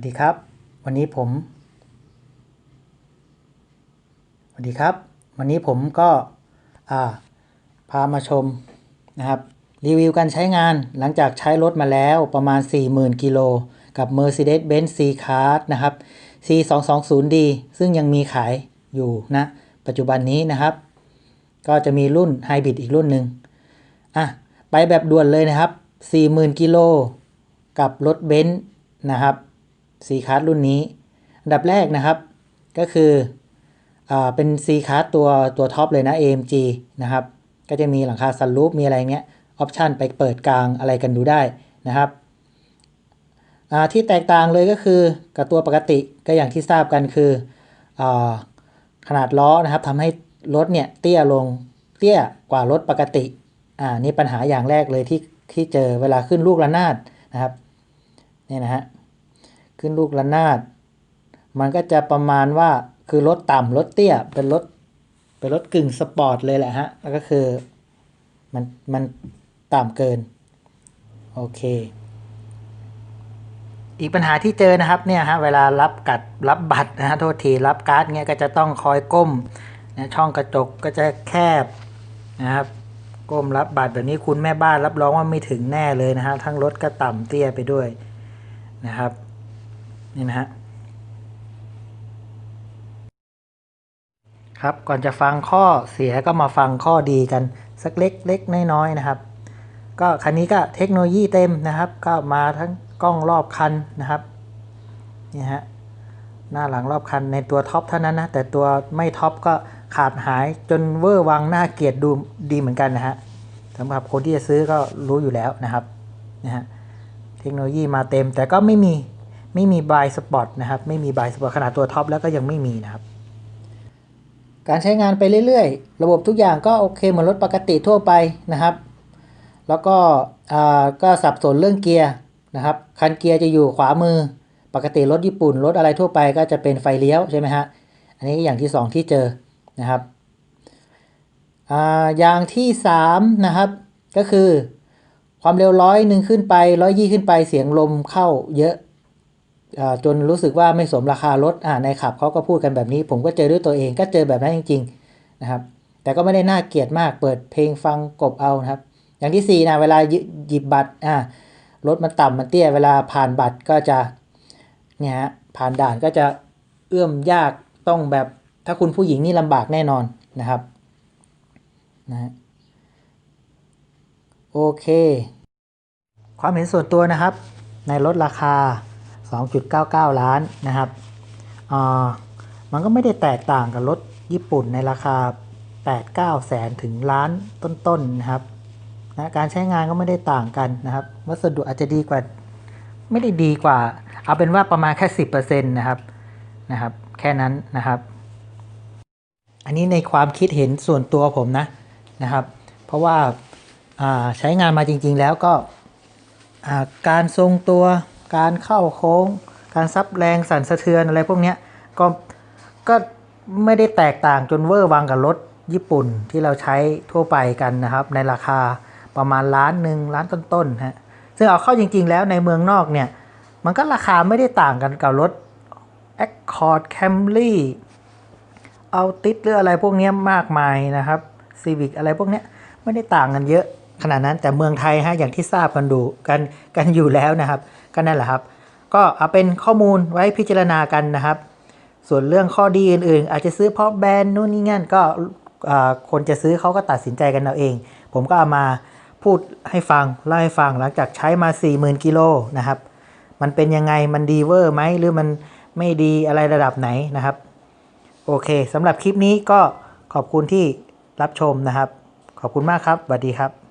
วัสดีครับ วันนี้ผมสวัสดีครับ วันนี้ผมก็พามาชมนะครับรีวิวการใช้งานหลังจากใช้รถมาแล้วประมาณ 40,000 กิโล กับ Mercedes-Benz C-Class นะครับ C220D ซึ่งยังมีขายอยู่นะ ปัจจุบันนี้นะครับ ก็จะมีรุ่นไฮบริดอีกรุ่นหนึ่งอะไปแบบด่วนเลยนะครับ 40,000 กิโล กับรถเบนซ์นะครับ C Class รุ่นนี้ อันดับแรกนะครับ ก็คืออเป็น C Class ตัวตัวท็อปเลยนะ AMG นะครับ ก็จะมีหลังคาซันรูฟมีอะไรเงี้ยออปชันไปเปิดกลางอะไรกันดูได้นะครับที่แตกต่างเลยก็คือกับตัวปกติก็อย่างที่ทราบกันคืออขนาดล้อนะครับทำให้รถเนี่ยเตี้ยลงเตี้ยกว่ารถปกติอ่านี่ปัญหาอย่างแรกเลยที่ที่เจอเวลาขึ้นลูกระนาดนะครับนี่นะฮะ ขึ้นลูกระนาด มันก็จะประมาณว่าคือรถต่ำรถเตี้ยเป็นรถเป็นรถกึ่งสปอร์ตเลยแหละฮะแล้วก็คือมันมันต่ำเกิน โอเค อีกปัญหาที่เจอนะครับเนี่ยฮะเวลารับกัดรับบัตรนะฮะโทษทีรับการ์ดเงี้ยก็จะต้องคอยก้มนะช่องกระจกก็จะแคบนะครับก้มรับบัตรแบบนี้คุณแม่บ้านรับรองว่าไม่ถึงแน่เลยนะฮะทั้งรถก็ต่ำเตี้ยไปด้วยนะครับ นี่นะฮะครับก่อนจะฟังข้อเสียก็มาฟังข้อดีกันสักเล็กเล็กน้อยๆนะครับ ก็คันนี้ก็เทคโนโลยีเต็มนะครับ ก็มาทั้งกล้องรอบคันนะครับนี่ฮะหน้าหลังรอบคันในตัวท็อปเท่านั้นนะแต่ตัวไม่ท็อปก็ขาดหายจนเวอร์วังหน่าเกียดดูดีเหมือนกันนะฮะสำหรับคนที่จะซื้อก็รู้อยู่แล้วนะครับนะฮะเทคโนโลยีมาเต็มแต่ก็ไม่มี ไม่มีบายสปอร์ตนะครับ ไม่มีบายสปอร์ตขนาดตัวท็อปแล้วก็ยังไม่มีนะครับ การใช้งานไปเรื่อยๆ ระบบทุกอย่างก็โอเคเหมือนรถปกติทั่วไปนะครับ แล้วก็ก็สับสนเรื่องเกียร์นะครับ คันเกียร์จะอยู่ขวามือ ปกติรถญี่ปุ่นรถอะไรทั่วไปก็จะเป็นไฟเลี้ยวใช่ไหมฮะ อันนี้อย่างที่สองที่เจอนะครับออย่างที่สามนะครับก็คือความเร็วร้อยหนึ่งขึ้นไปร้อยยี่ขึ้นไปเสียงลมเข้าเยอะ จนรู้สึกว่าไม่สมราคารถอ่าในขับเขาก็พูดกันแบบนี้ ผมก็เจอด้วยตัวเองก็เจอแบบนั้นจริงๆนะครับ แต่ก็ไม่ได้น่าเกลียดมากเปิดเพลงฟังกบเอานะครับ อย่างที่สี่นะเวลาหยิบบัตรอ่ารถมันต่ำมันเตี้ยเวลาผ่านบัตรก็จะเนี่ยฮะผ่านด่านก็จะเอื้อมยากต้องแบบถ้าคุณผู้หญิงนี่ลำบากแน่นอนนะครับนะฮะโอเค ความเห็นส่วนตัวนะครับ ในรถราคา 2.99 ล้านนะครับมันก็ไม่ได้แตกต่างกับรถญี่ปุ่นในราคา 8-9 แสนถึงล้านต้นๆนะครับนะการใช้งานก็ไม่ได้ต่างกันนะครับ วัสดุอาจจะดีกว่า ไม่ได้ดีกว่า เอาเป็นว่าประมาณแค่ 10%นะครับนะครับ แค่นั้นนะครับ อันนี้ในความคิดเห็นส่วนตัวผมนะนะครับ เพราะว่าาใช้งานมาจริง ๆ แล้วก็าการทรงตัว การเข้าโค้ง การซับแรงสั่นสะเทือนอะไรพวกนี้ก็ก็ไม่ได้แตกต่างจนเวอร์วังกับรถญี่ปุ่นที่เราใช้ทั่วไปกันนะครับ ในราคาประมาณล้านหนึ่งล้านต้นๆฮะซึ่งเอาเข้าจริง ๆ แล้วในเมืองนอกเนี่ย มันก็ราคาไม่ได้ต่างกันกับรถ Accord Camry เอาติดหรืออะไรพวกนี้มากมายนะครับ Civic อะไรพวกนี้ไม่ได้ต่างกันเยอะขนาดนั้นแต่เมืองไทยฮะอย่างที่ทราบกันดูกันกันอยู่แล้วนะครับ ก็นั่นแหละครับ ก็เอาเป็นข้อมูลไว้พิจารณากันนะครับ ส่วนเรื่องข้อดีอื่นๆ อาจจะซื้อเพราะแบรนด์นู่นนี่งั้นก็คนจะซื้อเขาก็ตัดสินใจกันเอาเอง ผมก็เอามาพูดให้ฟังเล่าให้ฟังหลังจากใช้มา 40,000กิโลนะครับ มันเป็นยังไงมันดีเวอร์ไหมหรือมันไม่ดีอะไรระดับไหนนะครับ โอเคสำหรับคลิปนี้ก็ขอบคุณที่รับชมนะครับ ขอบคุณมากครับสวัสดีครับ